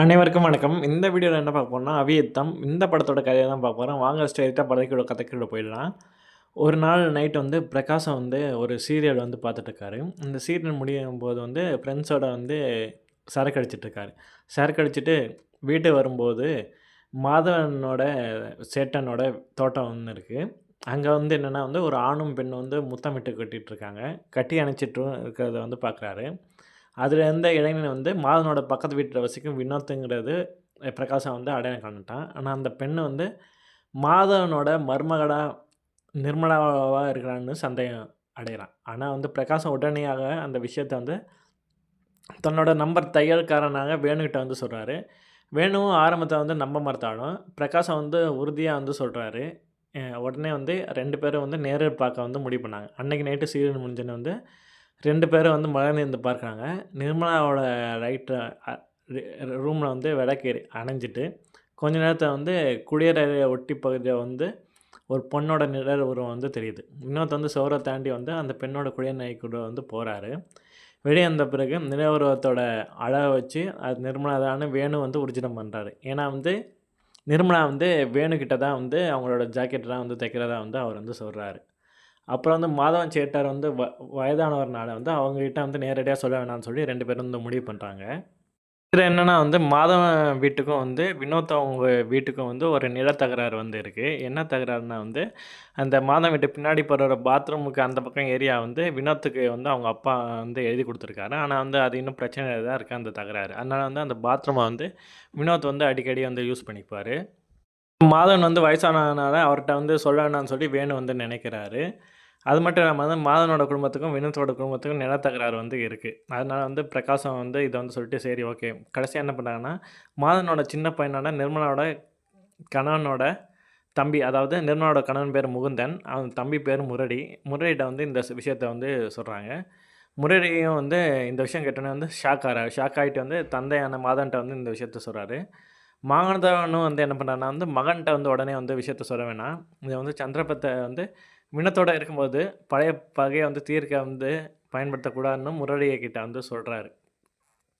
அனைவருக்கும் வணக்கம். இந்த வீடியோவில் என்ன பார்க்க போகிறோம்னா அவியத்தம். இந்த படத்தோட கதையை தான் பார்க்க போகிறோம் வாங்க ஸ்டேட்டாக படத்தோட கதைக்குள்ள போயிடலாம். ஒரு நாள் நைட் வந்து பிரகாசம் வந்து ஒரு சீரியல் வந்து பார்த்துட்ருக்காரு இந்த சீரியல் முடியும் போது வந்து ஃப்ரெண்ட்ஸோட வந்து சரக்கு அடிச்சிட்ருக்காரு சரக்கு அடிச்சுட்டு வீட்டு வரும்போது, மாதவனோட சேட்டனோட தோட்டம் ஒன்று இருக்குது அங்கே வந்து என்னென்னா வந்து ஒரு ஆணும், பெண்ணும் வந்து முத்தமிட்டு கட்டிகிட்ருக்காங்க கட்டி அணைச்சிட்டு இருக்கிறத வந்து பார்க்குறாரு. அதில் இருந்த இளைஞன் வந்து மாதனோட பக்கத்து வீட்டில் வசிக்கும் வினோத்துங்கிறது பிரகாசம் வந்து அடையாளம் காணுட்டான். ஆனால் அந்த பெண்ணு வந்து மாதவனோட மருமகளா நிர்மலாவாக இருக்கிறான்னு சந்தேகம் அடைகிறான் ஆனால் வந்து பிரகாசம் உடனடியாக அந்த விஷயத்தை வந்து தன்னோட நம்பர் தையல்காரனாக வேணுகிட்ட வந்து சொல்கிறாரு வேணுவும் ஆரம்பத்தை வந்து நம்ப மறுத்தாலும், பிரகாசம் வந்து உறுதியாக வந்து சொல்கிறாரு உடனே வந்து ரெண்டு பேரும் வந்து நேரில் பார்க்க வந்து முடிவு பண்ணாங்க. அன்றைக்கி நைட்டு சீரியல் முடிஞ்சன்னு வந்து ரெண்டு பேரும் வந்து மலர்ந்து பார்க்குறாங்க. நிர்மலாவோட ரைட்டு ரூமில் வந்து விளக்கு அணைஞ்சிட்டு, கொஞ்ச நேரத்தில் வந்து குளியலறைய ஒட்டி பகுதியில் வந்து ஒரு பொண்ணோட நிழல் உருவம் வந்து தெரியுது. இன்னொருத்த வந்து சுவர தாண்டி வந்து அந்த பெண்ணோட குளியலறைக்குள்ள வந்து போகிறாரு வெளியே வந்த பிறகு நிழல் உருவத்தோட அழகை வச்சு அது நிர்மலா வேணு வந்து ஊர்ஜிதம் பண்ணுறாரு ஏன்னா வந்து நிர்மலா வந்து வேணுக்கிட்ட தான் வந்து அவங்களோட ஜாக்கெட்லாம் வந்து தைக்கிறதா வந்து அவர் வந்து சொல்கிறாரு அப்புறம் வந்து மாதவன் சேட்டார் வந்து வ வயதானவர்னால வந்து அவங்ககிட்ட வந்து நேரடியாக சொல்ல வேணாம்னு சொல்லி ரெண்டு பேரும் வந்து முடிவு பண்ணுறாங்க இதில் என்னென்னா வந்து மாதவன் வீட்டுக்கும் வந்து வினோத் அவங்க வீட்டுக்கும் வந்து ஒரு நில தகராறு வந்து இருக்குது என்ன தகராறுனா வந்து, அந்த மாதவன் வீட்டு பின்னாடி போகிற பாத்ரூமுக்கு அந்த பக்கம் ஏரியா வந்து வினோத்துக்கு வந்து அவங்க அப்பா வந்து எழுதி கொடுத்துருக்காரு. ஆனால் வந்து அது இன்னும் பிரச்சனை தான் இருக்குது அந்த தகராறு. அதனால் வந்து அந்த பாத்ரூமை வந்து வினோத் வந்து அடிக்கடி வந்து யூஸ் பண்ணிப்பார். மாதவன் வந்து வயசானதுனால அவர்கிட்ட வந்து சொல்ல வேணாம்னு சொல்லி வேணு வந்து நினைக்கிறாரு. அது மட்டும் இல்லாமல் வந்து மாதவனோட குடும்பத்துக்கும், வினத்தோட குடும்பத்துக்கும் நிலத்தகராறு வந்து இருக்குது அதனால வந்து பிரகாசம் வந்து இதை வந்து சொல்லிட்டு சரி ஓகே. கடைசியாக என்ன பண்ணாங்கன்னா மாதனோட சின்ன பையனான நிர்மலாவோட கணவனோட தம்பி, அதாவது நிர்மலாவோட கணவன் பேர் முகுந்தன். அவன் தம்பி பேர் முரடி முரளிட்ட வந்து இந்த விஷயத்தை விஷயத்த வந்து சொல்கிறாங்க முரடியும் வந்து இந்த விஷயம் கேட்டோன்னே வந்து ஷாக் ஆகிறார் ஷாக் ஆயிட்டு வந்து தந்தையான மாதன்கிட்ட வந்து இந்த விஷயத்த சொல்கிறாரு மாதவனும் வந்து என்ன பண்ணுறான்னா வந்து மகன்கிட்ட வந்து உடனே வந்து விஷயத்த சொல்ல வேணாம். இதை வந்து சந்திரபத்தை வந்து மின்னத்தோடு இருக்கும்போது பழைய பகையை வந்து தீர்க்க வந்து பயன்படுத்தக்கூடாதுன்னு முரளியை கிட்ட வந்து சொல்கிறாரு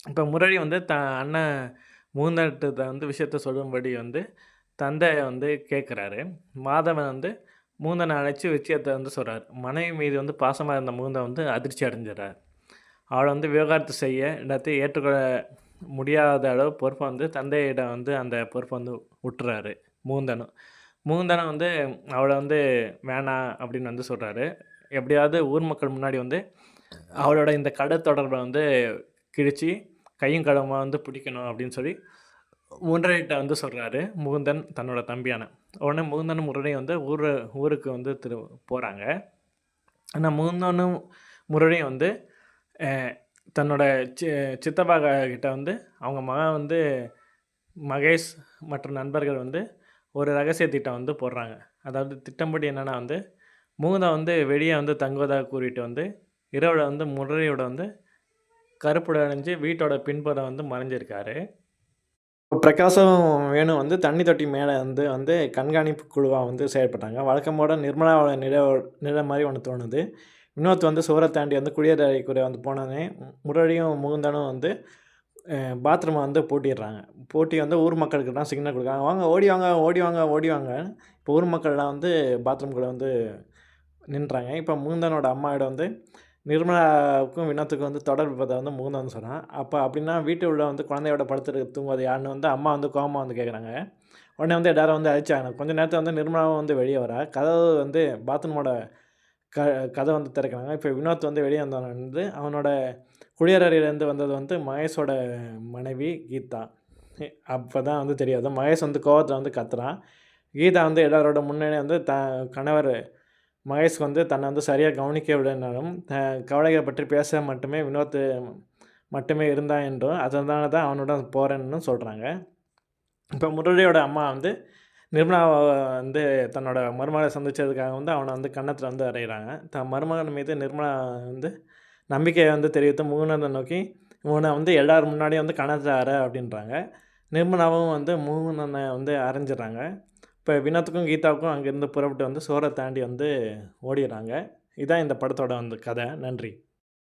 இப்போ முரளி வந்து த அண்ணன் மூந்தட்டத்தை வந்து விஷயத்த சொல்லும்படி வந்து தந்தையை வந்து கேட்குறாரு. மாதவன் வந்து மூந்தனை அழைச்சி விஷயத்தை வந்து சொல்கிறார் மனைவி மீது வந்து பாசமாக இருந்த முகுந்தன் வந்து அதிர்ச்சி அடைஞ்சிடறார் அவளை வந்து விவகாரத்தை செய்ய எல்லாத்தையும் ஏற்றுக்கொள்ள முடியாத அளவு பொறுப்பை வந்து தந்தையிடம் வந்து அந்த பொறுப்பை வந்து விட்டுறாரு முகுந்தனும். முகுந்தனும் வந்து அவளை வந்து வேணாம் அப்படின்னு வந்து சொல்கிறாரு எப்படியாவது ஊர் மக்கள் முன்னாடி வந்து அவளோட இந்த கடை தொடர்பை வந்து கிழிச்சு கையும் களவுமா வந்து பிடிக்கணும் அப்படின்னு சொல்லி முரளிட்ட வந்து சொல்கிறாரு முகுந்தன் தன்னோட தம்பியான. உடனே முகுந்தனும் முரளியும் வந்து ஊர் ஊருக்கு வந்து திரு போகிறாங்க ஆனால் முகுந்தனும் முரளியும் வந்து தன்னோட சி சித்தப்பா கிட்ட வந்து அவங்க மகன் வந்து மகேஷ் மற்றும் நண்பர்கள் வந்து ஒரு ரகசிய திட்டம் வந்து போடுறாங்க. அதாவது திட்டம்படி என்னென்னா வந்து, முகுந்தன் வந்து வெளியே வந்து தங்குவதாக கூறிட்டு வந்து, இரவில் வந்து முரளியோட வந்து கருப்புடை அணிஞ்சு வீட்டோட பின்புறம் வந்து மறைஞ்சிருக்காரு. பிரகாசம் வேணும் வந்து தண்ணி தொட்டி மேலே வந்து வந்து கண்காணிப்பு குழுவாக வந்து செயல்பட்டாங்க. வழக்கமோட நிர்மலாவோட நிற நிற மாதிரி ஒன்று தோணுது. வினோத் வந்து சுவரை தாண்டி வந்து குளியலறைக்குள்ள வந்து போனோனே, முரளியும் முகுந்தனும் வந்து பாத்ரூமை வந்து போட்டிடுறாங்க போட்டி வந்து ஊர் மக்களுக்கெல்லாம் சிக்னல் கொடுக்குறாங்க வாங்க ஓடி வாங்க, ஓடி வாங்க, ஓடி வாங்க இப்போ ஊர் மக்கள்லாம் வந்து பாத்ரூம்குள்ள வந்து நின்றாங்க. இப்போ முகுந்தனோட அம்மாவோட வந்து நிர்மலாவுக்கும் வினோத்துக்கும் வந்து தொடர்பு இருப்பதா வந்து முகுந்தன் சொன்னான் அப்போ அப்படின்னா வீட்டு உள்ள வந்து குழந்தையோட படுத்துட்டு தூங்குவது யாருன்னு வந்து அம்மா வந்து கோமா வந்து கேட்குறாங்க. உடனே வந்து எல்லாரும் வந்து அழிச்சாங்க கொஞ்சம் நேரத்தில் வந்து நிர்மலாவும் வந்து வெளியே வரா. கதவு வந்து பாத்ரூமோட க கதை வந்து திறக்கிறாங்க. இப்போ வினோத் வந்து வெளியே வந்தவன் வந்து அவனோட குளியலறையிலேருந்து வந்தது வந்து மகேஷோட மனைவி கீதா. அப்போ தான் வந்து தெரியாது மகேஷ் வந்து கோவத்தில வந்து கத்துறான். கீதா வந்து எல்லாரோட முன்னணி வந்து த கணவர் மகேஷ் வந்து தன்னை வந்து சரியாக கவனிக்கவில்லைனாலும், த கவலைகளை பற்றி பேச மட்டுமே வினோத் மட்டுமே இருந்தான் என்றும், அதனால தான் அவனோட போகிறேன்னு சொல்கிறாங்க இப்போ முரளியோட அம்மா வந்து நிர்மலா வந்து தன்னோட மருமகளை சந்திச்சதுக்காக வந்து அவனை வந்து கன்னத்தில் வந்து அறையிறாங்க. தன் மருமகன் மீது நிர்மலா வந்து நம்பிக்கையை வந்து தெரிவித்து முகுந்தன நோக்கி, இவனை வந்து எல்லார் முன்னாடியும் வந்து கணத்தில் அற" அப்படின்றாங்க. நிர்மலாவும் வந்து முகுந்தன வந்து அறைஞ்சிடுறாங்க. இப்போ வினத்துக்கும் கீதாவுக்கும் அங்கேருந்து புறப்பட்டு வந்து சோரை தாண்டி வந்து ஓடிடுறாங்க இதான் இந்த படத்தோட வந்து கதை. நன்றி.